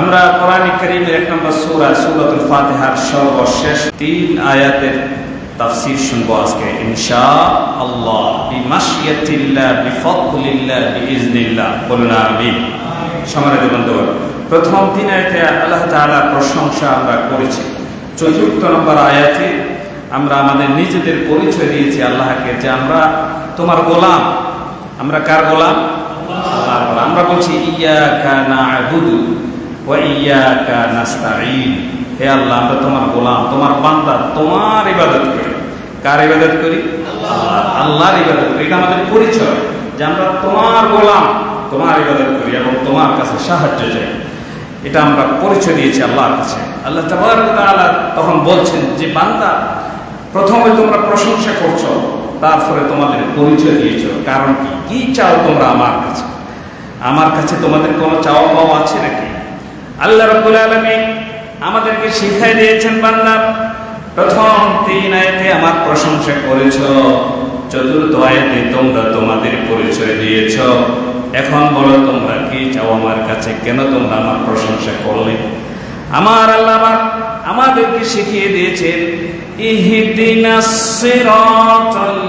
আমরা কোরআন করিমের এক নম্বর সূরা, সূরাতুল ফাতিহার সর্বশেষ তিন আয়াতের তাফসীর শুনব আজকে, ইনশাআল্লাহ, বিমাশিয়াতিল্লাহ, বিফদলিল্লাহ, বিইজনিল্লাহ। বলুন আমিন। সম্মানিত বন্ধুগণ, প্রথম তিন আয়াতে আল্লাহ তাআলার প্রশংসা আমরা করেছি। চতুর্থ নম্বর আয়াতে আমরা আমাদের নিজেদের পরিচয় দিয়েছি আল্লাহকে যে আমরা তোমার গোলাম। আমরা কার গোলাম? আল্লাহর আমরা বলছি ইয়াকা না'বুদু ওয়া ইয়াকা নাস্তাঈন। হে আল্লাহ, আমরা তোমার গোলাম, তোমার বান্দা, তোমার ইবাদত করি। কার ইবাদত করি? আল্লাহ। আল্লাহর ইবাদত করি, এটা আমাদের পরিচয় যে আমরা তোমার গোলাম, তোমার ইবাদত করি এবং তোমার কাছে সাহায্য চাই। এটা আমরা পরিচয় দিয়েছি আল্লাহর কাছে। আল্লাহ তাআলা তখন বলছেন যে, বান্দা, প্রথমে তোমরা প্রশংসা করছ, তারপরে তোমাদের পরিচয় দিয়েছ। কারণ কি? কি চাও তোমরা আমার কাছে? আমার কাছে তোমাদের কোনো চাওয়া পাওয়া আছে নাকি? আল্লাহ রাব্বুল আলামিন আমাদেরকে শিখাই দিয়েছেন বান্দা, প্রথম তিন আয়াতে আমার প্রশংসা করেছ, চতুর্থ আয়াতে তোমরা তোমাদের পরিচয় দিয়েছ। এখন বলো তোমরা কি চাও আমার কাছে, কেন তোমরা আমার প্রশংসা করলে? আমার আল্লাহ আমাদেরকে শিখিয়ে দিয়েছেন, ইহদিনাস সিরাতাল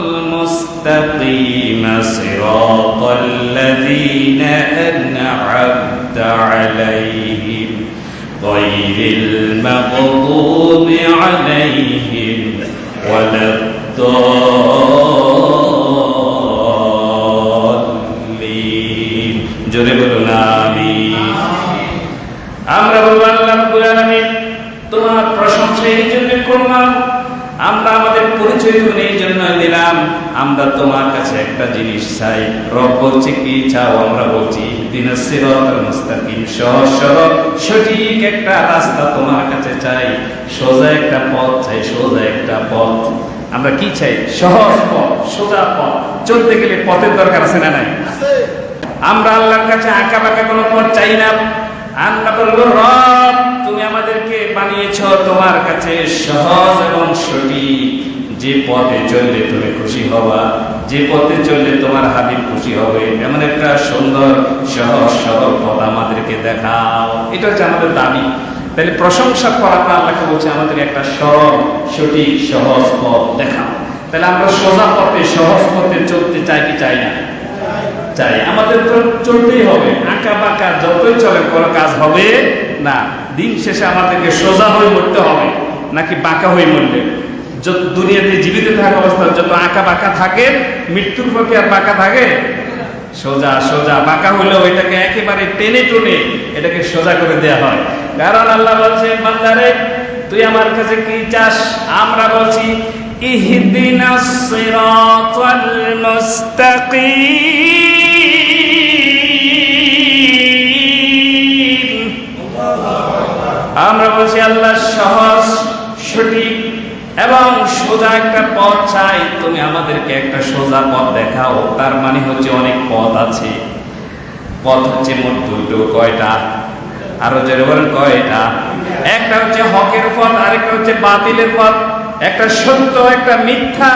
মুস্তাকিম সিরাতাল লাযীনা আন'আমতা আলাইহিম غير المغضوب عليهم ولا الضالين জোরে বলুন আমিন আমরা বলবো আল্লাহ রাব্বুল আলামিন তোমার প্রশংসা এই জন্য করলাম আমরা আমাদের পরিচয় তুমি এই জন্য দিলাম। আমরা তোমার কাছে একটা জিনিস চাই। রব বলছে কি চাও? আমরা বলছি দিন সিরাতাল মুস্তাকিম। সহজ সরল সঠিক একটা রাস্তা তোমার কাছে চাই। সোজা একটা পথ চাই সোজা একটা পথ। আমরা কি চাই? সহজ পথ সোজা পথ। চলতে গেলে পথের দরকার আছে না নাই? আমরা আল্লাহর কাছে আঁকা বাঁকা কোনো পথ চাই না। আমরা বলব রব তুমি আমাদেরকে বানিয়েছ তোমার কাছে সহজ এবং সঠিক। যে পথে চললে তুমি খুশি হবা, যে পথে চললে তোমার হাবিব খুশি হবে, এমন একটা সুন্দর, সহজ, সরল পথ আমাদেরকে দেখাও। এটা হচ্ছে আমাদের দাবি। তাহলে প্রশংসা করাটা আল্লাহকে বলছে, আমাদের একটা সরল, সঠিক, সহজ পথ দেখাও। তাহলে আমরা সোজা পথে, সহজ পথে চলতে চাই কি চাই না? চাই। আমাদের তো চলতেই হবে। আঁকা বাঁকা যতই চলে কোনো কাজ হবে না। দিন শেষে আমাদেরকে সোজা হয়ে মরতে হবে, নাকি বাঁকা হয়ে মরলে? যত দুনিয়াতে জীবিত থাকা অবস্থা, যত আঁকা বাঁকা থাকে, মৃত্যুর কি আর বাঁকা থাকে? সোজা সোজা, বাঁকা হইলেও এটাকে একেবারে টেনে টুনে এটাকে সোজা করে দেয়া হয়। কারণ আল্লাহ বলছে বান্দারে, তুই আমার কাছে কি চাস? আমরা বলছি মুস্তাকিম। আমরা বলছি, আল্লাহ সহজ, সঠিক এবং সোজা একটা পথ চাই, তুমি আমাদেরকে একটা সোজা পথ দেখাও। তার মানে হচ্ছে অনেক পথ আছে। পথ হচ্ছে মোট দুটো, কয়টা? আরও জোরে বলেন, কয়টা? একটা হচ্ছে হকের পথ, আরেকটা হচ্ছে বাতিলের পথ। একটা সত্য, একটা মিথ্যা,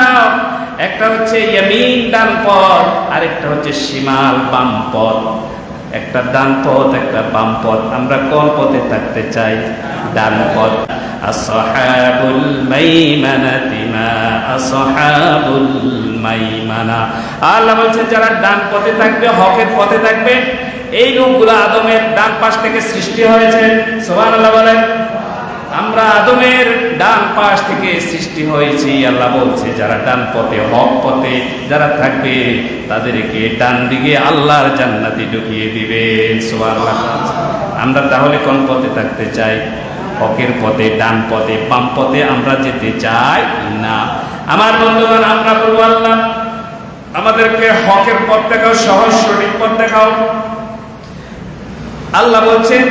একটা হচ্ছে ইয়ামিন ডান পথ, আরেকটা হচ্ছে সীমাল বাম পথ। একটা ডান পথ, একটা বাম পথ। আমরা কোন পথে থাকতে চাই? ডান পথ। আসহাবুল মাইমানাতি মা আসহাবুল মাইমানা আল্লাহ বলছেন, যারা ডান পথে থাকবে, হকের পথে থাকবে, এই লোকগুলো আদমের ডান পাশ থেকে সৃষ্টি হয়েছে। সুবহানাল্লাহ বলেন, আমরা আদমের ডান পাশ থেকে সৃষ্টি হয়েছি, আল্লাহ বলছে, যারা ডান পথে, হক পথে যারা থাকবে, তাদেরকে ডান দিকে আল্লাহর জান্নাতে ঢুকিয়ে দিবে। সুবহানাল্লাহ। আমরা তাহলে কোন পথে থাকতে চাই? হকের পথে, ডান পথে, বাম পথে আমরা যেতে চাই না। আমার বন্ধুগণ, আমরা বলব, আল্লাহ, আমাদেরকে হকের পথ দেখাও, সহজ, সঠিক পথ দেখাও। আল্লাহ বলছেন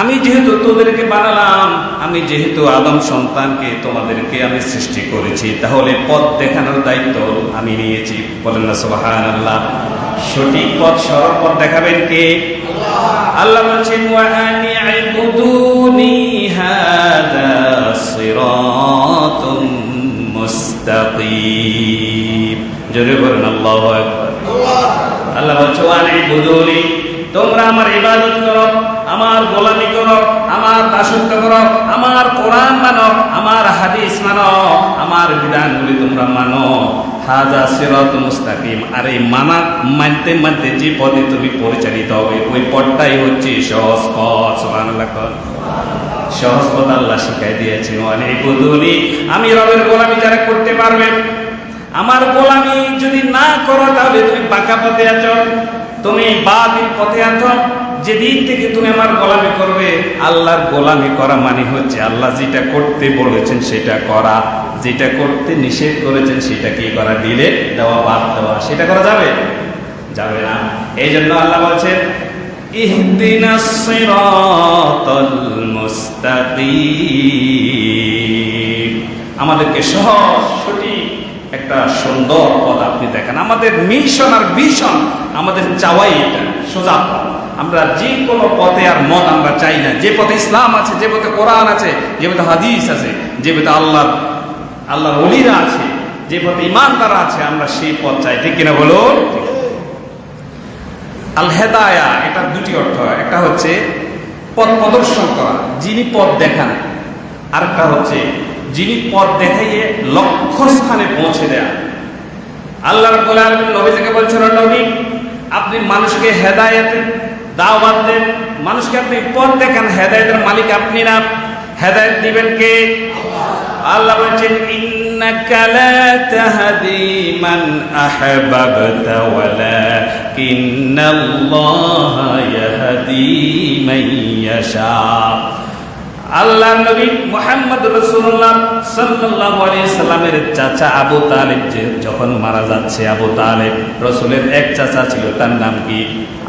আমি যেহেতু তোদেরকে বানালাম, আমি যেহেতু আদম সন্তানকে তোমাদেরকে আমি সৃষ্টি করেছি, তাহলে পথ দেখানোর দায়িত্ব আমি নিয়েছি। বলেন না সুবাহান আল্লাহ সঠিক পথ, সরল পথ দেখাবেন কে? আল্লাহ বলছেন ওয়ানি আইবুদুনি হাদা সিরাতুম মুস্তাকিম। আল্লাহু বলছে ওয়ানি বুদুনি তোমরা আমার ইবাদত করো, আমার গোলামি করো, আমার দাসত্ব করো, আমার কোরআন মানো, আমার হাদিস মানো, আমার বিধানগুলি তোমরা মানো। হাজা সিরাত মুস্তাকিম। আর এই মানা মানতে মানতে যে পদে তুমি পরিচালিত হবে, ওই পদটাই হচ্ছে সহজ পথ কর। সহজ পথ আল্লাহ শিখাই দিয়েছে অনেক বুধুনি আমি রবের গোলামি যারা করতে পারবেন আমার গোলামি যদি না করো, তাহলে তুমি বাঁকা পথে আছো। তুমি বাতিল পথে আছো। যেদিন থেকে তুমি আমার গোলামি করবে, আল্লাহর গোলামি করা মানে হচ্ছে আল্লাহ যেটা করতে বলেছেন সেটা করা। যেটা করতে নিষেধ করেছেন সেটা কি করা, দিলে দেওয়া বাদ দেওয়া, সেটা করা যাবে? যাবে না। এই জন্য আল্লাহ বলছেন আমাদেরকে সহজ, সঠিক একটা সুন্দর পথ আপনি দেখেন। আমাদের মিশন আর ভিশন আমাদের চাওয়াই এটা, সোজা। আমরা যে কোনো পথে আর মত আমরা চাই না। যে পথে ইসলাম আছে, যে পথে কোরআন আছে, যে পথে হাদিস আছে, যে পথে আল্লাহ আল্লাহর অলিরা আছে, যে পথে ইমানদারা আছে, আমরা সেই পথ চাই। ঠিক কিনা বলুন? আল হেদায়া এটা দুটি অর্থ একটা হচ্ছে পথ প্রদর্শন করা, যিনি পথ দেখান। আরেকটা হচ্ছে যিনি পথ দেখাইয়ে লক্ষ্য স্থানে পৌঁছে দেয়া আল্লাহ রাব্বুল আলামিন নবীজিকে বলছেন নবী, আপনি মানুষকে হেদায়েতে দাওয়াত দেন। মানুষকে আপনি পথ দেখান, হেদায়েতের মালিক আপনি না। হেদায়েত দিবেন কে আল্লাহ বলছেন ইন্নাকা লা তাহদি মান আহবাবতা ওয়ালাকিন্নাল্লাহা ইয়াহদি মান ইয়াশা আল্লাহ নবী মোহাম্মদ রসুল্লাহ আলাইহি সাল্লামের চাচা আবু তালেব যে যখন মারা যাচ্ছে আবু তালেব, রসুলের এক চাচা ছিল, তার নাম কি?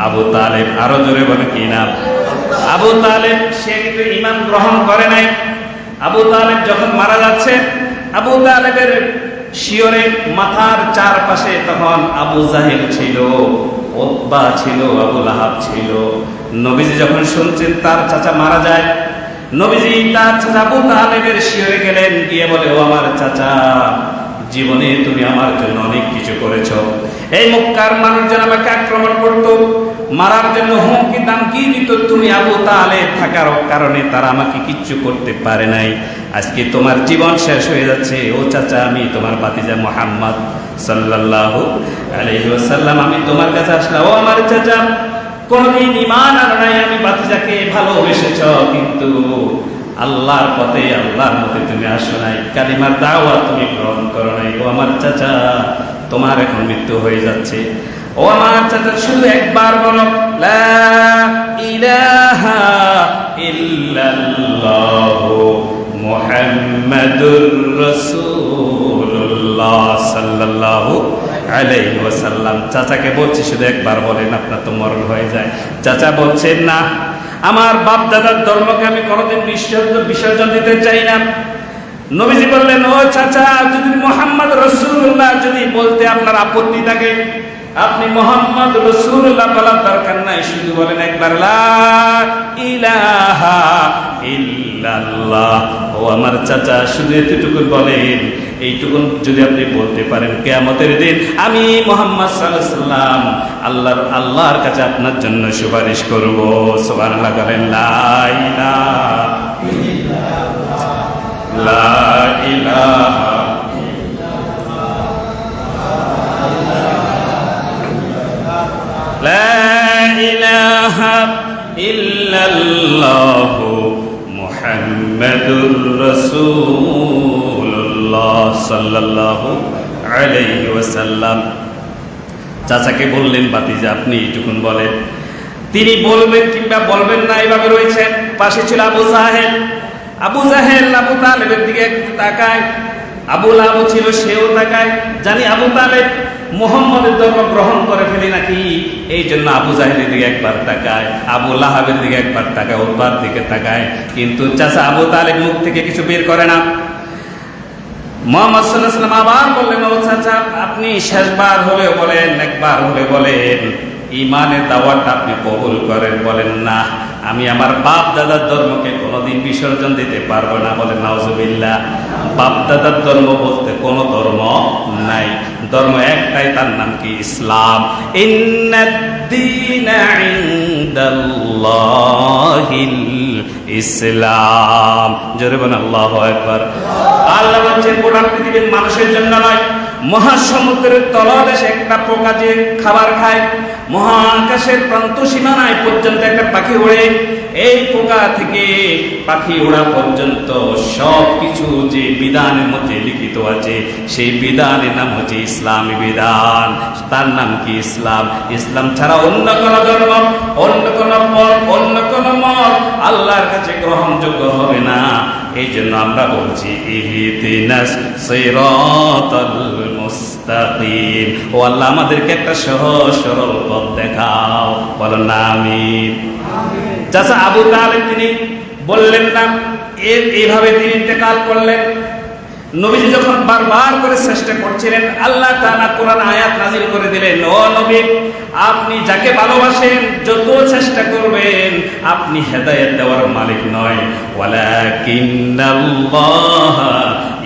আবু তালেব। আরও জোরে বলে কি নাম? আবু তালেব, সে কিন্তু ইমান গ্রহণ করে নাই। আবু তালেব যখন মারা যাচ্ছে, আবু তালেবের শিওরে মাথার চারপাশে তখন আবু জাহেল ছিল ওতবা ছিল, আবু লাহাব ছিল। নবীজি যখন শুনছেন তার চাচা মারা যায় নবীজি তার চাচা আবু তালেবের শিওরে গেলেন, গিয়ে বলে, ও আমার চাচা, জীবনে তুমি আমার জন্য অনেক কিছু করেছ। এই মক্কার মানুষজন আমাকে আক্রমণ করতো, মারার জন্য হুমকি দাম কি দিত, তুমি আবু তালে থাকার কারণে তারা আমাকে কিচ্ছু করতে পারে নাই। আজকে তোমার জীবন শেষ হয়ে যাচ্ছে। ও চাচা, আমি তোমার বাতিজা মোহাম্মদ সাল্লাল্লাহু আলাইহি ওয়াসাল্লাম, আমি তোমার কাছে আসলাম। ও আমার চাচা কোনদিন ইমান আর নাই, আমি বাতিজাকে ভালোবেসেছ, কিন্তু আল্লাহর পথে, আল্লাহর মতে তুমি আসো নাই। কালিমার দাওয়া তুমি গ্রহণ করো নাই। ও আমার চাচা, তোমার এখন মৃত্যু হয়ে যাচ্ছে। ও আমার চাচা, শুধু একবার বলো, লা ইলাহা ইল্লাল্লাহ সাল্লাল্লাহু ওয়াসাল্লাম। চাচাকে বলছি, শুধু একবার বলেন, আপনার তো মরণ হয়ে যায়। চাচা বলছেন, না, আমার বাপ দাদার ধর্মকে আমি কোনোদিন বিসর্জন দিতে চাই না। নবীজি বললেন, ও চাচা, যদি মোহাম্মদ রসুল্লাহ যদি বলতে আপনার আপত্তি থাকে, আপনি মোহাম্মদ রসুল্লাহ বলার দরকার নাই। শুধু বলেন একবার ইলাহা ও আমার চাচা, শুধু এতটুকু বলেন এইটুকুন যদি আপনি বলতে পারেন, কেয়ামতের দিন আমি মোহাম্মদ সাল্লাম আল্লাহর আল্লাহর কাছে আপনার জন্য সুপারিশ করব। সুবহানাল্লাহ করেন লা ইলাহা লা ইলাহা لا রসুল্লাহ সাল্লাহ আলাইসাল্লাম চাচাকে বললেন বাতিজা আপনি এইটুকুন বলেন। তিনি বলবেন কিংবা বলবেন না এইভাবে রয়েছেন। পাশে ছিল আবু জাহেল। আবু জাহেল আবু তালেবের দিকে তাকায়। আবুল আবু ছিল, সেও তাকায়। জানি আবু তালেব মোহাম্মদের ধর্ম গ্রহণ করে ফেলি নাকি? এই জন্য আবু জাহেলের দিকে একবার তাকায়, আবু লাহাবের দিকে একবার তাকায় ওবার দিকে তাকায়। কিন্তু চাষা আবু তালেব মুখ থেকে কিছু বের করে না। আবার আপনি শেষবার হলেও বলেন, একবার হলে বলেন। ইমানের আপনি করেন, বলেন, না, আমি আমার বাপ দাদার ধর্মকে কোনোদিন বিসর্জন দিতে পারব না। বলে নাউজুবিল্লাহ বাপ দাদার ধর্ম বলতে কোনো ধর্ম নাই। ধর্ম একটাই, তার নাম কি? ইসলাম। ইনদাল্লাহিল ইসলাম। জোরে বলেন, আল্লাহ একবার আল্লাহ বলছেন গোটা পৃথিবীর মানুষের জন্য নয়, মহাসমুদ্রের তলদেশে একটা পোকা যে খাবার খায়, মহাকাশের প্রান্ত সীমানায় পর্যন্ত একটা পাখি ওড়ে এই পোকা থেকে পাখি ওড়া পর্যন্ত সব কিছু যে বিধানের মধ্যে লিখিত আছে, সেই বিধানের নাম হচ্ছে ইসলামী বিধান। তার নাম কি ইসলাম? ইসলাম ছাড়া অন্য কোন ধর্ম, অন্য কোন পথ, অন্য কোন মত আল্লাহর কাছে গ্রহণযোগ্য হবে না। এই জন্য আমরা বলছি ও আল্লাহ আমাদেরকে একটা সহজ, সরল পথ দেখাও। বলো না আমিন। চাচা আবু তাহলে তিনি বললেন, না এর এইভাবে তিনি ইন্তেকাল করলেন। নবীজি যখন বারবার করে চেষ্টা করছিলেন, আল্লাহ তাআলা কোরআন আয়াত নাজিল করে দিলেন, ও নবী, আপনি যাকে ভালোবাসেন, যত চেষ্টা করবেন, আপনি হেদায়েত দেওয়ার মালিক নয়। ওয়ালাকিন্নাল্লাহ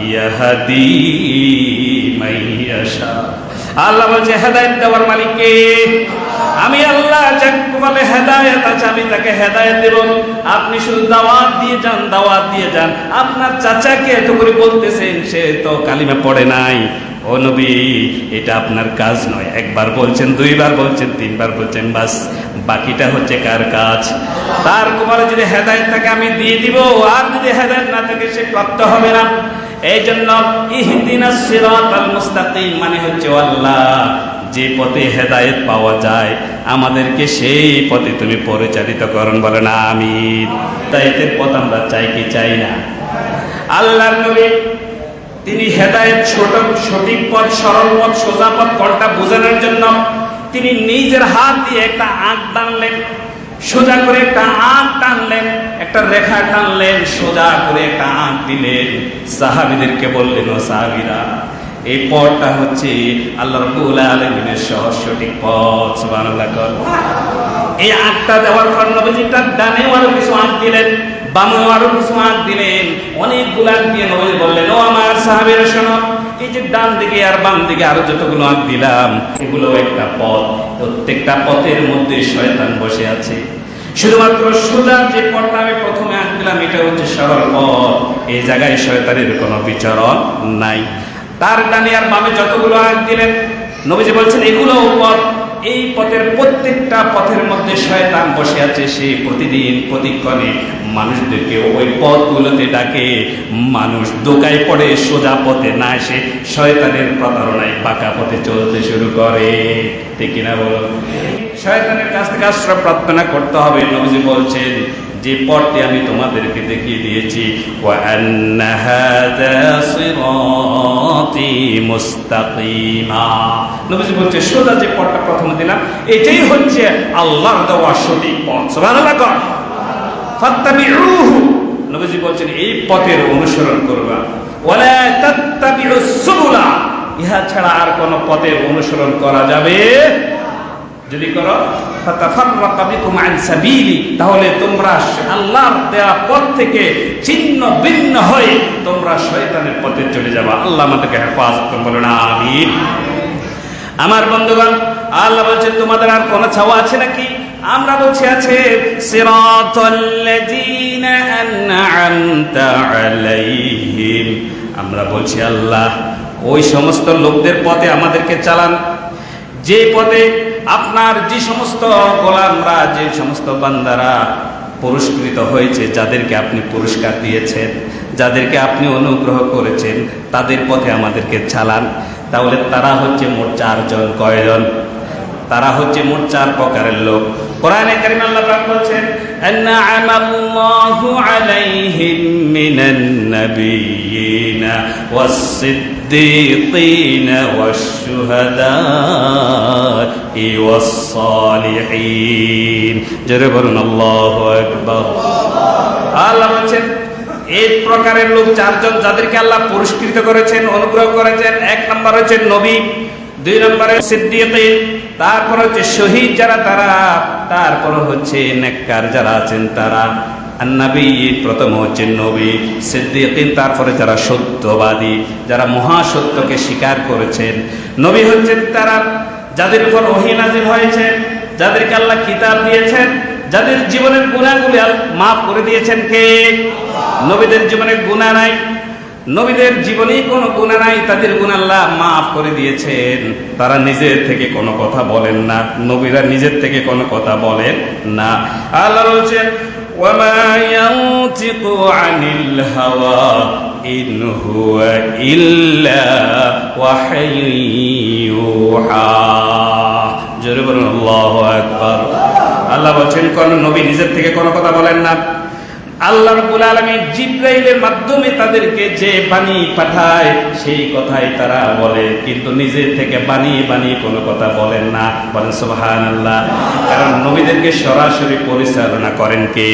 ইয়াহদি মাইয়াশা। আল্লাহ বলছে, হেদায়েত দেওয়ার মালিক কে? আমি আল্লাহ যাক বলে হেদায়েত আছে, আমি তাকে হেদায়েত দেব। আপনি শুধু দাওয়াত দিয়ে যান, দাওয়াত দিয়ে যান। আপনার চাচাকে এত করে বলতেছেন, সে তো কালিমা পড়ে নাই। ও নবী, এটা আপনার কাজ নয়। একবার বলছেন, দুইবার বলছেন, তিনবার বলছেন, বাস, বাকিটা হচ্ছে কার কাজ? তার কুমারে যদি হেদায়েত থাকে, আমি দিয়ে দিব। আর যদি হেদায়েত না থাকে, সে প্রাপ্ত হবে না। এই জন্য মানে হচ্ছে আল্লাহ, যে পথে হেদায়েত পাওয়া যায়, আমাদেরকে সেই পথে তুমি পরিচালিত করুন বলে না আমি হেদায়েতের পথ আমরা চাই কি চাই না? আল্লাহর নবী তিনি হেদায়েত ছোট, সঠিক পথ, সরল পথ, সোজা পথ কোনটা বোঝানোর জন্য তিনি নিজের হাত দিয়ে একটা আঁক টানলেন সোজা করে একটা আঁক টানলেন, একটা রেখা টানলেন, সোজা করে একটা আঁক দিলেন। সাহাবিদেরকে বললেন, ও সাহাবিরা, এই পথটা হচ্ছে আল্লাহ রব্বুল আলমিনের সহজ সঠিক পথ, সুবহানাল্লাহ কর। এই আঁকটা দেওয়ার পর নবীজিটা ডানে আরও কিছু আঁক দিলেন বামে আরও কিছু আঁক দিলেন, অনেকগুলো আঁক দিয়ে নবী বললেন, ও আমার সাহাবের, শোনো এই যে ডান দিকে আর বাম দিকে আরও যতগুলো আঁক দিলাম, এগুলো একটা পথ। প্রত্যেকটা পথের মধ্যে শয়তান বসে আছে। শুধুমাত্র সোজা যে পথটা আমি প্রথমে আঁক দিলাম, এটা হচ্ছে সরল পথ। এই জায়গায় শয়তানের কোনো বিচরণ নাই। তার ডানে আর বামে যতগুলো আঁক দিলেন, নবীজি বলছেন, এগুলো পথ। এই পথের প্রত্যেকটা পথের মধ্যে শয়তান বসে আছে সে প্রতিদিন, প্রতিক্ষণে। মানুষদেরকে ওই পথগুলোতে ডাকে। মানুষ দোকায় পড়ে, সোজা পথে না এসে শয়তানের প্রতারণায় পাকা পথে চলতে শুরু করে। ঠিক না বলো? শয়তানের কাছ থেকে আশ্রয় প্রার্থনা করতে হবে। নবজি বলছেন, যে পথটি আমি তোমাদেরকে দেখিয়ে দিয়েছি নবীজি বলছে, সোজা যে পথটা প্রথমে দিলাম, এটাই হচ্ছে আল্লাহ দেওয়া সঠিক পথ। সুবহানাল্লাহ নবীজি বলছেন, এই পথের অনুসরণ করবা। ইহা ছাড়া আর কোন পথের অনুসরণ করা যাবে যদি করো তাহলে তোমরা আল্লাহর দেয়া পথ থেকে ছিন্ন ভিন্ন হয়ে তোমরা শয়তানের পথে চলে যাবা। আল্লাহ আমাদেরকে হেফাজত করুন না আমিন। আমার বন্ধুগণ, আল্লাহ বলছে তোমাদের আর কোন ছাওয়া আছে নাকি? আমরা বলছি আছে আমরা বলছি, আল্লাহ, ওই সমস্ত লোকদের পথে আমাদেরকে চালান। যে পথে আপনার যে সমস্ত গোলামরা, যে সমস্ত বান্দারা পুরস্কৃত হয়েছে, যাদেরকে আপনি পুরস্কার দিয়েছেন, যাদেরকে আপনি অনুগ্রহ করেছেন, তাদের পথে আমাদেরকে চালান। তাহলে তারা হচ্ছে মোট চারজন, কয়জন? তারা হচ্ছে মোট চার প্রকারের লোক। কোরআনে কারিম আল্লাহ পাক বলছেন, আনআমাল্লাহু আলাইহিম মিনান নাবিয়িনা ওয়াস-সিদ্দীকিনা ওয়াশ-শুহাদা'i ওয়াস-সালিহিন। জোরে বলুন, আল্লাহু আকবার। আল্লাহ বলছেন এই প্রকারের লোক চারজন যাদেরকে আল্লাহ পুরস্কৃত করেছেন, অনুগ্রহ করেছেন, এক নম্বর হচ্ছে নবী। দুই নম্বরে সিদ্দিক, তারপর হচ্ছে শহীদ যারা, তারা, তারপর হচ্ছে নেককার যারা আছেন, তারা নবী প্রথম হচ্ছে নবী সিদ্দিকিন তারপরে যারা সত্যবাদী, যারা মহাসত্যকে স্বীকার করেছেন। নবী হচ্ছেন তারা যাদের উপর ওহী নাজিল হয়েছে, যাদেরকে আল্লাহ কিতাব দিয়েছেন, যাদের জীবনের গুণাগুলি মাফ করে দিয়েছেন কে? নবীদের জীবনে গুণা নাই নবীদের জীবনে কোনো গুণা নাই, তাদের গুণ আল্লাহ মাফ করে দিয়েছেন। তারা নিজের থেকে কোনো কথা বলেন না, নবীরা নিজের থেকে কোনো কথা বলেন না। আল্লাহ বলছেন আল্লাহ বলছেন, কোন নবী নিজের থেকে কোনো কথা বলেন না। আল্লাহ রাব্বুল আলামিন জিব্রাইলের মাধ্যমে তাদেরকে যে বাণী পাঠায়, সেই কথাই তারা বলে। কিন্তু নিজের থেকে বানিয়ে বানিয়ে কোনো কথা বলেন না। বলেন সোহান আল্লাহ কারণ নবীদেরকে সরাসরি পরিচালনা করেন কে?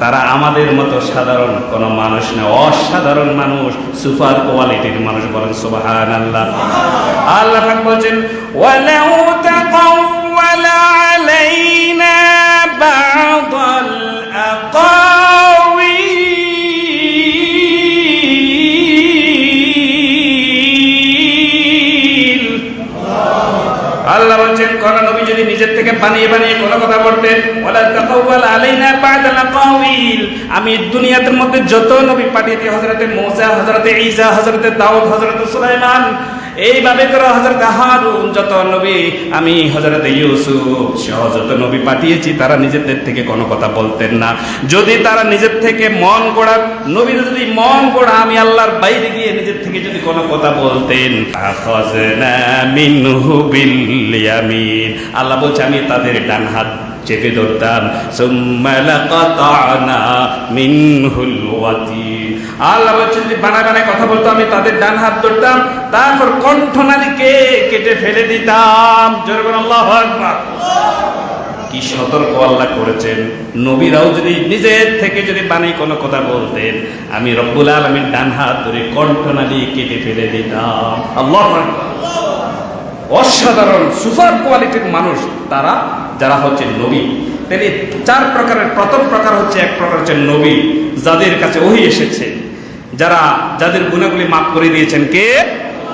তারা আমাদের মতো সাধারণ কোন মানুষ না, অসাধারণ মানুষ, সুপার কোয়ালিটির মানুষ। বলেন সুবাহান আল্লাহ আল্লাহ বলছেন, ওয়ালাউ তাকাওয়ালা আলাইনা বা'দাল আল্লাহ বলছেন কোন নবী যদি নিজের থেকে বানিয়ে বানিয়ে কোন কথা বলতেন, ওয়ালা তাকাওয়াল আলাইনা বা'দাল আকাওয়িল আমি দুনিয়াতে মধ্যে যত নবী পাঠিয়েছি, হযরতে মূসা, হযরতে ঈসা, হযরতে দাউদ, হযরতে সুলাইমান, এইভাবে করে হযরত হারুন যত নবী, আমি হযরতে ইউসুফ সহ যত নবী পাঠিয়েছি, তারা নিজেদের থেকে কোনো কথা বলতেন না। যদি তারা নিজের থেকে মন গড়া, নবীর যদি মন গড়া, আমি আল্লাহর বাইরে গিয়ে নিজের থেকে যদি কোনো কথা বলতেন। আল্লাহ বলছে, আমি তাদের ডান হাত চেপে ধরতাম। সুম্মা লাকাতানা মিনহুল ওয়াতিন। আল্লাহ বলছেন যদি বানায় বানায় কথা বলতো, আমি তাদের ডান হাত ধরতাম, তারপর কণ্ঠনালীকে কেটে ফেলে দিতাম। আল্লাহু কি সতর্ক আল্লাহ করেছেন। নবীরাও যদি নিজের থেকে যদি বানিয়ে কোনো কথা বলতেন, আমি রব্বুল আলমীর ডান হাত ধরে কণ্ঠনালী কেটে ফেলে দিতাম। আল্লাহ অসাধারণ, সুপার কোয়ালিটির মানুষ তারা, যারা হচ্ছে নবী। তিনি চার প্রকারের, প্রথম প্রকার হচ্ছে এক প্রকার হচ্ছে নবী, যাদের কাছে ওহি এসেছে। যারা যাদের গুণাগুলি মাফ করে দিয়েছেন কে?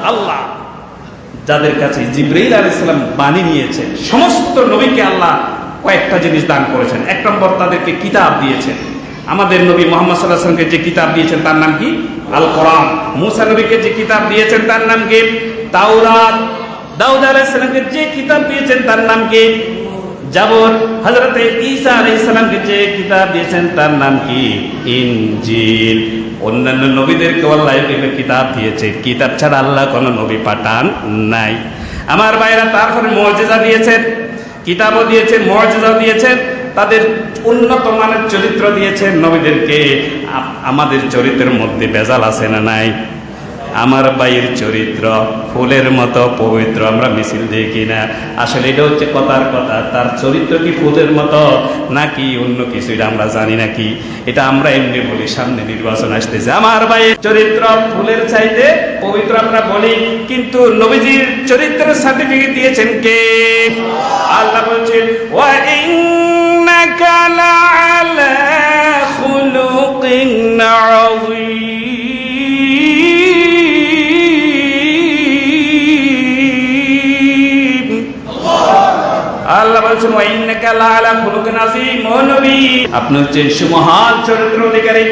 আল্লাহ। যাদের কাছে জিব্রাইল আলাইহিস সালাম বাণী নিয়েছেন সমস্ত নবীকে আল্লাহ কয়েকটা জিনিস দান করেছেন। এক নম্বর তাদেরকে কিতাব দিয়েছেন। আমাদের নবী মোহাম্মদ সাল্লাহ যে কিতাব দিয়েছেন, তার নাম কি? আল কোরআন মুসা নবীকে যে কিতাব দিয়েছেন, তার নাম কি? তাওরাত। দাউদ আলাইসালামকে যে কিতাব দিয়েছেন, তার নাম কি? জাবর হজরত ঈসা আলাইসালামকে যে কিতাব দিয়েছেন তার নাম কি? ইনজিল। অন্যান্য নবীদেরকে আল্লাহ কিতাব দিয়েছে। কিতাব ছাড়া আল্লাহ কোনো নবী পাঠান নাই। আমার ভাইরা তারপরে মর্যাদা দিয়েছেন, কিতাবও দিয়েছেন মর্যাদাও দিয়েছেন, তাদের উন্নত মানের চরিত্র দিয়েছেন নবীদেরকে। আমাদের চরিত্রের মধ্যে বেজাল আছে না নাই? আমার বাইয়ের চরিত্র, ফুলের মতো পবিত্র, আমরা মিছিল দেখি না আসলে এটা হচ্ছে কথার কথা। তার চরিত্র কি ফুলের মতো, নাকি অন্য কিছু? এটা আমরা জানি নাকি এটা আমরা এমনি বলি, সামনে নির্বাচন আসতেছে আমার বাইয়ের চরিত্র ফুলের চাইতে পবিত্র আমরা বলি, কিন্তু নবীজির চরিত্রের সার্টিফিকেট দিয়েছেন কে? আল্লাহ বলছেন, ওয়া ইন্নাকা লাআলা খুলুকিন আযীম। আল্লাহ বলছেন ওয়া ইন্নাকা লাআলা খুলুকিন আযীম ও নবী। আপনি হচ্ছেন সুমহান চরিত্র অধিকারী।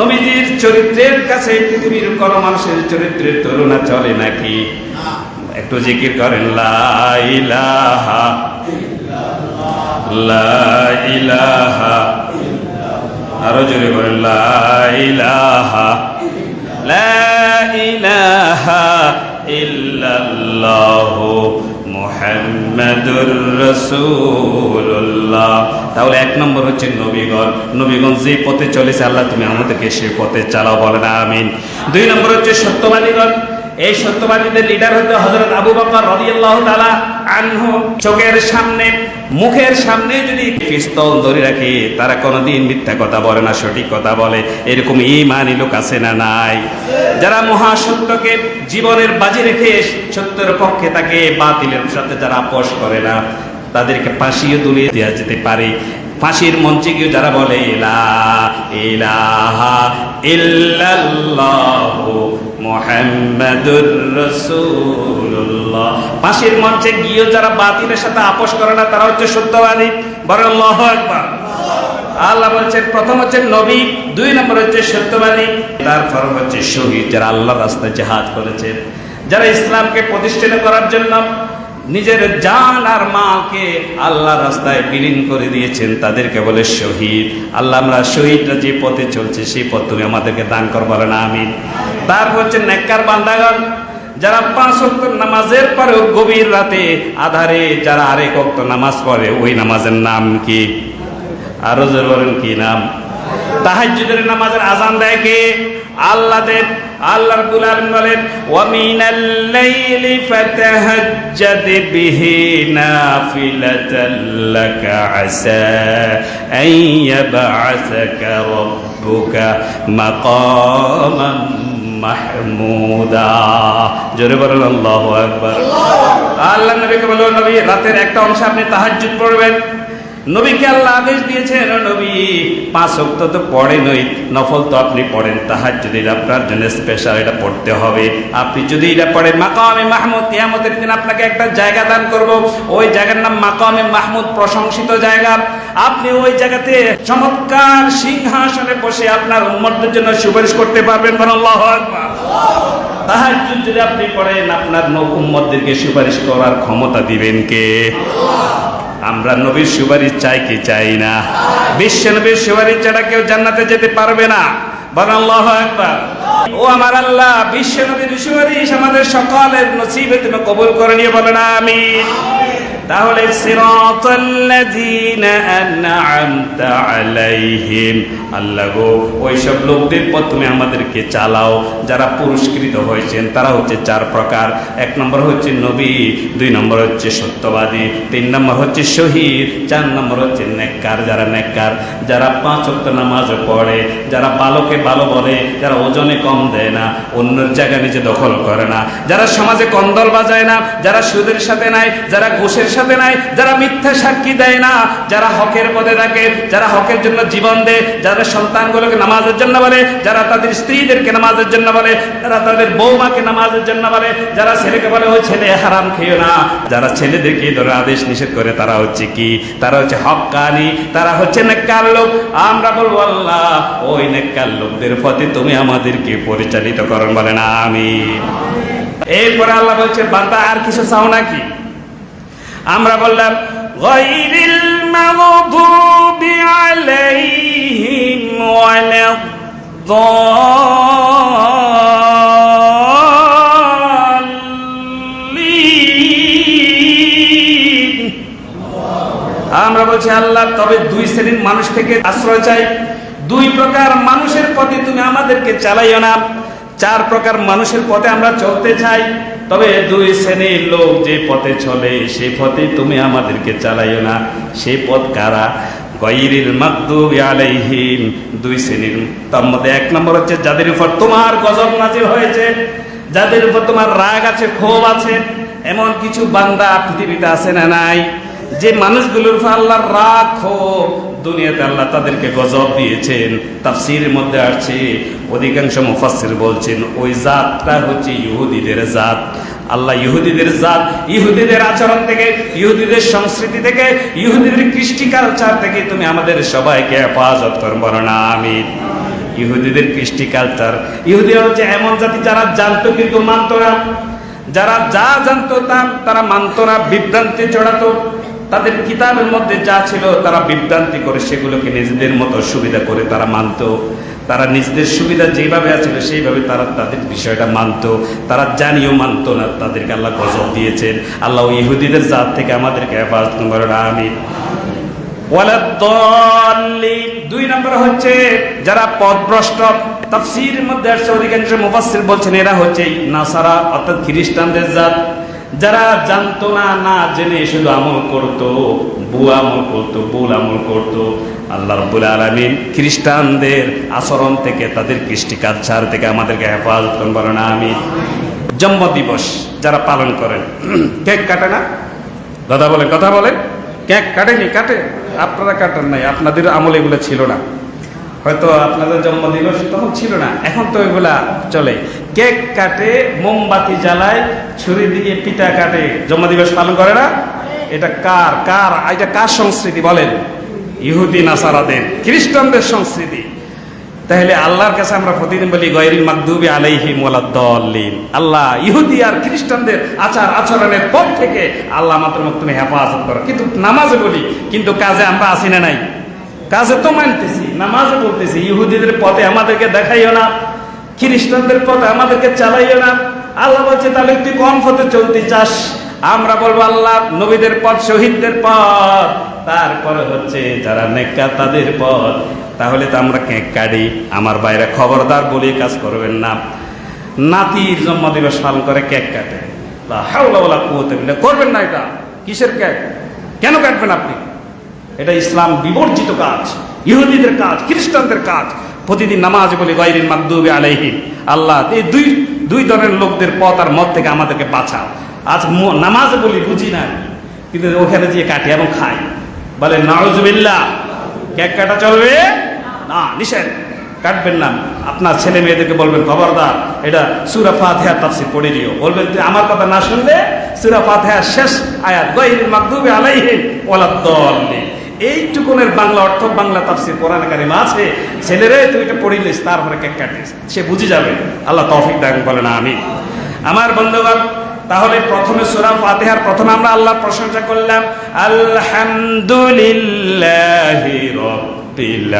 নবীজির চরিত্রের কাছে পৃথিবীর কোন মানুষের চরিত্রের তুলনা চলে নাকি একটু জিকির করেন, লা ইলাহা লা ইলাহা আরও জোরে বলেন, লা ইলাহা লা ইলাহা তাহলে এক নম্বর হচ্ছে নবীগণ। নবীগঞ্জ যে পথে চলেছে, আল্লাহ তুমি আমাদেরকে সে পথে চালাও বলে না আমিন। দুই নম্বর হচ্ছে সত্যবাদীগণ। এই সত্যবাদীদের লিডার হচ্ছে হজরত আবু বাবা তাআলা আনহু। চোখের সামনে মুখের সামনে যদি পিস্তল ধরে রাখে, তারা কোনোদিন মিথ্যা কথা বলে না, সঠিক কথা বলে। এরকম ইমানি লোক আছে না নাই? যারা মহাসত্যকে জীবনের বাজি রেখে সত্যের পক্ষে তাকে বাতিলের সাথে যারা আপোষ করে না, তাদেরকে ফাঁসিও দুলিয়ে দেওয়া যেতে পারে। ফাঁসির মঞ্চে গিয়ে যারা বলে, ইলা, ইলাহা ফাঁসির মঞ্চে গিয়ে যারা বাতিলের সাথে আপোষ করে না, তারা হচ্ছে সত্যবাদী। বড় আল্লাহু আকবার। আল্লাহ বলছেন, প্রথম হচ্ছে নবী, দুই নম্বর হচ্ছে সত্যবাদী। তারপর হচ্ছে শহীদ, যারা আল্লাহ রাস্তায় জেহাদ করেছেন যারা ইসলামকে প্রতিষ্ঠিত করার জন্য নিজের জান আর মাকে আল্লাহ রাস্তায় বিলীন করে দিয়েছেন, তাদেরকে বলে শহীদ। আল্লাহ, আমরা শহীদরা যে পথে চলছে, সেই পথ তুমি আমাদেরকে দান কর বলে না আমি তারপর হচ্ছে নেককার বান্দাগণ। যারা পাঁচ অক্ত নামাজের পরেও গভীর রাতে আধারে যারা আরেক অক্ত নামাজ পড়ে, ওই নামাজের নাম কি? আরও বলেন কি নাম? তাহাজ্জুদের নামাজের আজান দেয় কে? আল্লাহ দেব আল্লাহ রাব্বুল আলামিন বলেন, ওয়া মিনাল লাইলি ফাতাহাজ্জাদ বিহি নাফিলাতাল লাকা আসা আন ইয়াবআসাকা রাব্বুকা মাকামান মাহমুদা। জোরে বলেন আল্লাহু নবীকে বলল নবী রাতের একটা অংশে আপনি তাহাজ্জুদ পড়বেন। নবীকে আল্লাহ আদেশ দিয়েছেন নবী, পাঁচ অক্ত তো পড়ে নই, নফল তো আপনি পড়েন তাহার যদি আপনার জন্য স্পেশাল এটা পড়তে হবে। আপনি যদি এটা পড়েন, মাকামে মাহমুদ, কিয়ামতের দিন আপনাকে একটা জায়গা দান করব। ওই জায়গার নাম মাকামে মাহমুদ, প্রশংসিত জায়গা। আপনি ওই জায়গাতে চমৎকার সিংহাসনে বসে আপনার উম্মতদের জন্য সুপারিশ করতে পারবেন আল্লাহু আকবার। যদি আপনি পড়েন, আপনার উম্মতদেরকে সুপারিশ করার ক্ষমতা দিবেন কে? আমরা নবীর সুপারিশ চাই কি চাই না? বিশ্ব নবীর সুপারিশ ছাড়া কেউ জান্নাতে যেতে পারবে না। ও আমার আল্লাহ, বিশ্ব নবীর সুপারিশ আমাদের সকলের নসিবে তুমি কবুল করে নিয়ে বলেন, আমিন। তাহলে আল্লাহ গো, ওইসব লোকদের পর তুমি আমাদেরকে চালাও। যারা পুরস্কৃত হয়েছেন, তারা হচ্ছে চার প্রকার। এক নম্বর হচ্ছে নবী, দুই নম্বর হচ্ছে সত্যবাদী, তিন নম্বর হচ্ছে শহীদ, চার নম্বর হচ্ছে নেককার, যারা নেককার। যারা পাঁচ ওয়াক্ত নামাজ পড়ে, যারা বালকে ভালো বলে, যারা ওজনে কম দেয় না, অন্যের জায়গা নিজে দখল করে না। যারা সমাজে কন্দল বাজায় না, যারা সুদের সাথে নাই, যারা ঘুষের সাথে নাই, যারা মিথ্যা সাক্ষী দেয় না, যারা হকের পদে থাকে, যারা হকের জন্য জীবন দেয়, যারা সন্তানগুলোকে নামাজের জন্য বলে, যারা তাদের স্ত্রীদেরকে নামাজের জন্য বলে, যারা তাদের বৌমাকে নামাজের জন্য বলে, যারা ছেলেকে বলে, ওই ছেলে হারাম খেয়েও না। যারা ছেলেদেরকে ধরনের আদেশ নিষেধ করে, তারা হচ্ছে কি? তারা হচ্ছে হক্কানি তারা হচ্ছে নেককার লোক। আমরা বলব, আল্লাহ, ওই নেককার লোকদের পথে তুমি আমাদেরকে পরিচালিত করেন বলে না আমি এরপরে আল্লাহ বলছে বান্দা, আর কিছু চাও নাকি? আমরা বললাম, গয়রিল মাগদুবি আলাইহিম আমরা বলছি, আল্লাহ, তবে দুই শ্রেণির মানুষ থেকে আশ্রয় চাই। দুই প্রকার মানুষের পথে তুমি আমাদেরকে চালাইও না। চার প্রকার মানুষের পথে আমরা চলতে চাই। তবে দুই শ্রেণির লোক যে পথে চলে সেই পথে তুমি আমাদেরকে চালাইও না। সে পথ কারা? গৈরিল মাকদুবি আলাইহিম দুই শ্রেণির তার মধ্যে এক নম্বর হচ্ছে, যাদের উপর তোমার গজব নাজিল হয়েছে, যাদের উপর তোমার রাগ আছে, ক্ষোভ আছে, এমন কিছু বান্দা পৃথিবীতে আছে না নাই? যে মানুষগুলোর উপর আল্লাহর রাগ, ক্ষোভ দুনিয়াতে আল্লাহ তাদেরকে গজব দিয়েছেন তাফসির মধ্যে আসছে, অধিকাংশ মুফাসসির বলছেন, ওই জাতটা হচ্ছে ইহুদিদের জাত। আল্লাহ ইহুদিদের জাত, ইহুদিদের আচরণ থেকে, ইহুদিদের সংস্কৃতি থেকে, ইহুদিদের কৃষ্টি কালচার থেকে তুমি আমাদের সবাইকে হেফাজত করব না আমি ইহুদিদের কৃষ্টি কালচার, ইহুদিরা হচ্ছে এমন জাতি যারা জানতো কিন্তু মানতো না। যারা যা জানতো তা তারা মানতো না, বিভ্রান্তি চড়াতো তাদের কিতাবের মধ্যে যা ছিল তারা বিভ্রান্তি করে, সেগুলোকে নিজেদের মতো সুবিধা করে তারা মানত। তারা নিজেদের সুবিধা যেভাবে আছিল, সেইভাবে তারা তাদের বিষয়টা মানত। তারা জানিও মানত না, তাদেরকে আল্লাহ গজব দিয়েছেন। আল্লাহ ইহুদিদের জাত থেকে আমাদেরকে হেফাজত আমি দুই নম্বর হচ্ছে, যারা পথভ্রষ্ট তাফসীরের মধ্যে অধিকাংশ মুফাসসির বলছেন, এরা হচ্ছে নাসারা, অর্থাৎ খ্রিস্টানদের জাত। যারা জানতো না না জেনে শুধু আমল করতো ভুয়া আমল করতো, ভুল আমল করতো। আল্লাহ রব্বুল আলমিন খ্রিস্টানদের আচরণ থেকে, তাদের কৃষ্টি কালচার থেকে আমাদেরকে হেফাজত করব না আমি জন্ম দিবস যারা পালন করেন, কেক কাটে না? কথা বলেন কথা বলেন? কেক কাটেনি, কাটে। আপনারা কাটেন নাই, আপনাদের আমল এগুলো ছিল না। হয়তো আপনাদের জন্মদিবস তখন ছিল না, এখন তো এগুলা চলে। কেক কাটে, মোমবাতি জ্বালায়, ছুরি দিয়ে পিঠা কাটে। জন্মদিবস পালন করে না? এটা কার কার, এটা কার সংস্কৃতি বলেন? ইহুদি, নাসারাদের, খ্রিস্টানদের সংস্কৃতি। তাহলে আল্লাহর কাছে আমরা প্রতিদিন বলি, গয়রিল মাকদুবি আলাইহি মোলাদ্দলিন আল্লাহ ইহুদি আর খ্রিস্টানদের আচার আচরণের পথ থেকে আল্লাহ মাত্র তুমি হেফাজত করো। কিন্তু নামাজে বলি, কিন্তু কাজে আমরা আসি না নাই? কাজে তো মানতেছি নামাজে বলতেছি ইহুদিদের পথে আমাদেরকে দেখাইও না, খ্রিস্টানদের পথে আমাদেরকে চালাইও না। আল্লাহ বলছে, তাহলে তুই কম পথে চলতে চাস আমরা বলব, আল্লাহ নবীদের পথ, শহীদদের পথ। তারপরে হচ্ছে যারা নেকা তাদের পথ। তাহলে তো আমরা কেক কাটি। আমার বাইরে খবরদার বলে কাজ করবেন না। নাতির জন্মদিবস পালন করে কেক কাটে। হাওলা। করবেন না এটা। কিসের কেক? কেন কাটবেন আপনি? এটা ইসলাম বিবর্জিত কাজ, ইহুদিদের কাজ, খ্রিস্টানদের কাজ। প্রতিদিন নামাজ বলি, গায়রিল মাকদুবি আলাইহিম আল্লাহ, এই দুই দুই ধরনের লোকদের পথ আর মত থেকে আমাদেরকে বাঁচাও। আজ নামাজ বলি বুঝি না কিন্তু ওখানে যেয়ে কাটি এবং খাই। বলে, নাউজুবিল্লাহ। কেক কাটা চলবে? না, নিষেধ। কাটবেন না। আপনার ছেলে মেয়েদেরকে বলবেন, খবরদার, এটা সুরা ফাতিহা তাফসির, পড়ে দিও বলবেন যে আমার কথা না শুনলে সুরা ফাতিহা শেষ আয়াত, গায়রিল মাকদুবি আলাইহিম ওয়ালাদ-দাল্লিন। এইটুকুনের বাংলা অর্থ বাংলা তাফসির কোরআন কারিম আছে। ছেলেরে, তুই এটা পড়িলিস, তারপরে কেক কাটিস। সে বুঝে যাবে। আল্লাহ তৌফিক দান বলে না আমি আমার বন্ধুগণ, তাহলে প্রথমে সূরা ফাতিহার প্রথমে আমরা আল্লাহর প্রশংসা করলাম, আলহামদুলিল্লাহি রাব্বিল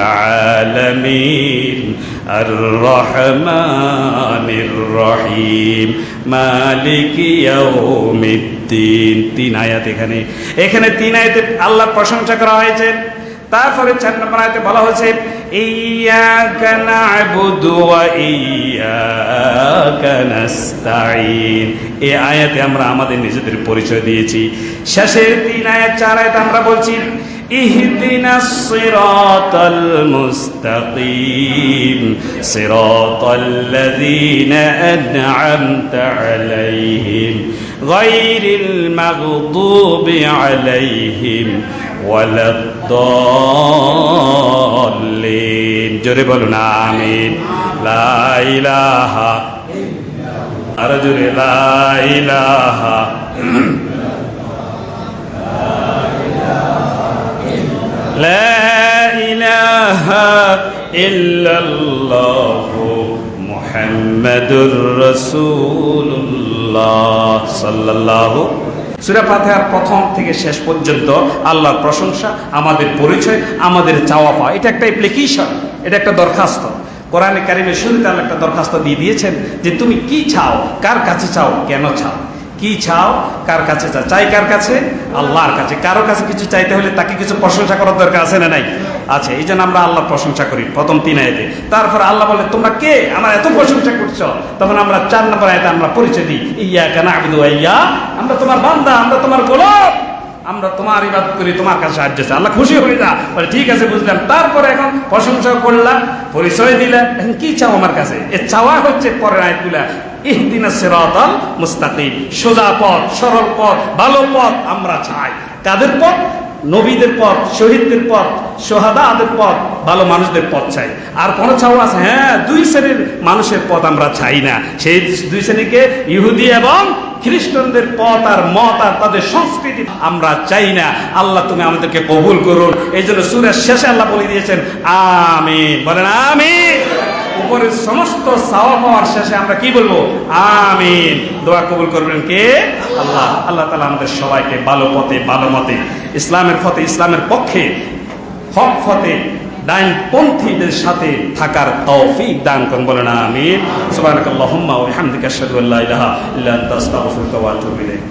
আলামিন। আর রহমানির রহিম মালিকি ইয়াউমিদ্দিন। তিন আয়াত এখানে। এখানে তিন আয়াতে আল্লাহর প্রশংসা করা হয়েছে। তারপরে চার নম্বর আয়াতে বলা হয়েছে, ইয়াকা না'বুদু ওয়া ইয়াকা নাস্তাঈন। এই আয়াতে আমরা আমাদের নিজেদের পরিচয় দিয়েছি। শেষের তিন আয়াত, চার আয়াত আমরা বলছি اهدنا الصراط المستقيم صراط الذين أنعمت عليهم غير المغضوب عليهم ولا الضالين جربوا لنا آمين لا إله أرجو لا إله لا إله إلا الله محمد رسول الله صلى الله সুরা ফাতিহার প্রথম থেকে শেষ পর্যন্ত আল্লাহর প্রশংসা আমাদের পরিচয় আমাদের চাওয়া পাওয়া এটা একটা অ্যাপ্লিকেশন এটা একটা দরখাস্ত কোরআনে কারিমের শুরুতে আল্লাহ একটা দরখাস্ত দিয়ে দিয়েছেন যে তুমি কি চাও কার কাছে চাও কেন চাও কি চাও, কার কাছে চাও? চাই কার কাছে? আল্লাহর কাছে। কারও কাছে কিছু চাইতে হলে তাকে কিছু প্রশংসা করার দরকার আছে না নাই? আছে এই জন্য আমরা আল্লাহর প্রশংসা করি, প্রথম তিন আয়তে। তারপর আল্লাহ বলে, তোমরা কে? আমার এত প্রশংসা করছ। তখন আমরা চার নম্বর আয়তে আমরা পরিচয় দিই ইয়া কেন আবিদু ইয়া আমরা তোমার বান্দা, আমরা তোমার গোলাপ। আমরা তোমার ইবাদ করি, তোমার কাছে সাহায্য চাই। আল্লাহ খুশি হয়ে যা বলে, ঠিক আছে, বুঝলাম। তারপরে এখন প্রশংসা করলাম, পরিচয় দিলাম। এখন কি চাও আমার কাছে? এ চাওয়া হচ্ছে পরের আয়াতগুলা। সোজা পথ, সরল পথ, ভালো পথ আমরা চাই। কাদের পথ? নবীদের পথ, শহীদদের পথ, সোহাদাদের পথ, ভালো মানুষদের পথ চাই। আর কোন চাওয়া আছে? হ্যাঁ দুই শ্রেণির মানুষের পথ আমরা চাই না। সেই দুই শ্রেণীকে ইহুদি এবং খ্রিস্টানদের পথ আর মত আর তাদের সংস্কৃতি আমরা চাই না। আল্লাহ, তুমি আমাদেরকে কবুল করুন। এই জন্য সুরের শেষে আল্লাহ বলে দিয়েছেন আমি বলেন, আমিন। উপরের সমস্ত চাওয়া পাওয়ার শেষে আমরা কি বলব? আমিন। দোয়া কবুল করবেন কে? আল্লাহ। আল্লাহ তালা আমাদের সবাইকে ভালো পথে, ভালো মতে, ইসলামের পথে, ইসলামের পক্ষে, হক ফতে ডাইনপন্থীদের সাথে থাকার তৌফিক দান করুন, বলেন আমিন। সুবহানাকাল্লাহুম্মা ওয়া বিহামদিকা আশহাদু আল্লা ইলাহা ইল্লা আনতা, আস্তাগফিরুকা ওয়া আতুবু ইলাইক।